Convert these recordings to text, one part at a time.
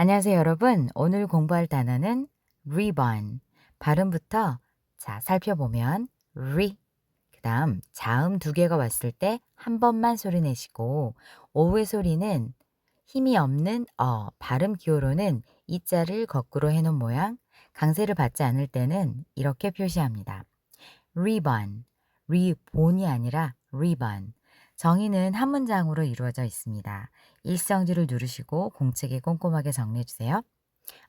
안녕하세요, 여러분. 오늘 공부할 단어는 ribbon. 발음부터 자, 살펴보면 리 그다음 자음 두 개가 왔을 때 한 번만 소리 내시고 오의 소리는 힘이 없는 어, 발음 기호로는 이 자를 거꾸로 해 놓은 모양. 강세를 받지 않을 때는 이렇게 표시합니다. ribbon. 리본이 아니라 ribbon. 정의는 한 문장으로 이루어져 있습니다. 일성지를 누르시고 공책에 꼼꼼하게 정리해 주세요.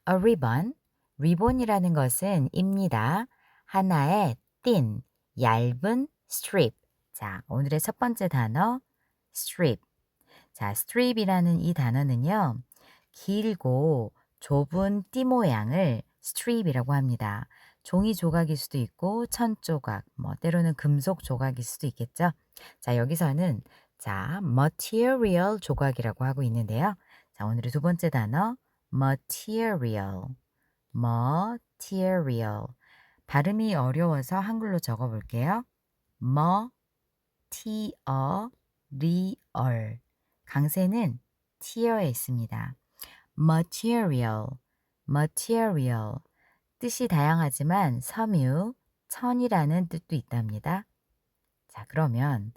A ribbon, 리본이라는 것은 입니다. 하나의 thin, 얇은 strip. 자, 오늘의 첫 번째 단어 strip. 자, strip이라는 이 단어는요. 길고 좁은 띠 모양을 strip이라고 합니다. 종이 조각일 수도 있고 천 조각, 뭐 때로는 금속 조각일 수도 있겠죠. 자, 여기서는 자, material 조각이라고 하고 있는데요. 자, 오늘의 두 번째 단어 material. material. 발음이 어려워서 한글로 적어 볼게요. material. 강세는 tier에 있습니다. material. Material. 뜻이 다양하지만 섬유, 천이라는 뜻도 있답니다. 자, 그러면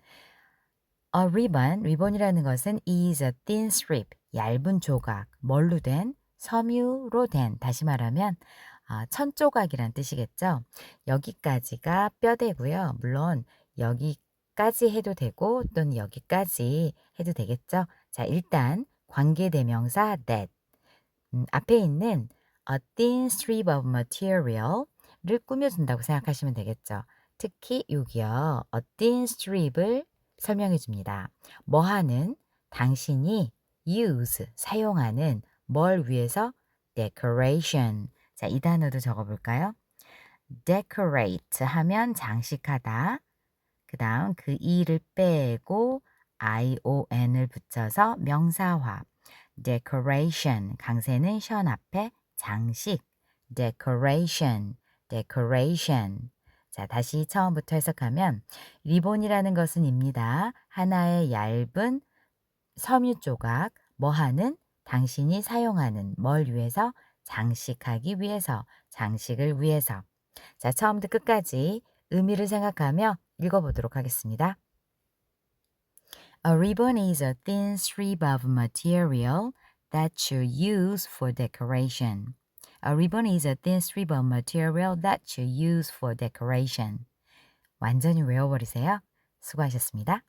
a ribbon, 리본이라는 것은 is a thin strip, 얇은 조각, 뭘로 된? 섬유로 된, 다시 말하면 아, 천 조각이란 뜻이겠죠. 여기까지가 뼈대고요. 물론 여기까지 해도 되고 또는 여기까지 해도 되겠죠. 자, 일단 관계대명사 that 음, 앞에 있는 a thin strip of material을 꾸며준다고 생각하시면 되겠죠. 특히 여기요. a thin strip을 설명해 줍니다. 뭐 하는 당신이 use 사용하는 뭘 위해서 decoration. 자, 이 단어도 적어 볼까요? decorate 하면 장식하다. 그다음 그 이를 빼고 ion을 붙여서 명사화. decoration 강세는 션 앞에 장식. decoration. decoration. 자, 다시 처음부터 해석하면 리본이라는 것은 입니다. 하나의 얇은 섬유 조각, 뭐 하는 당신이 사용하는 뭘 위해서 장식하기 위해서 장식을 위해서. 자, 처음부터 끝까지 의미를 생각하며 읽어보도록 하겠습니다. A ribbon is a thin strip of material that you use for decoration. A ribbon is a thin strip of material that you use for decoration. 완전히 외워버리세요. 수고하셨습니다.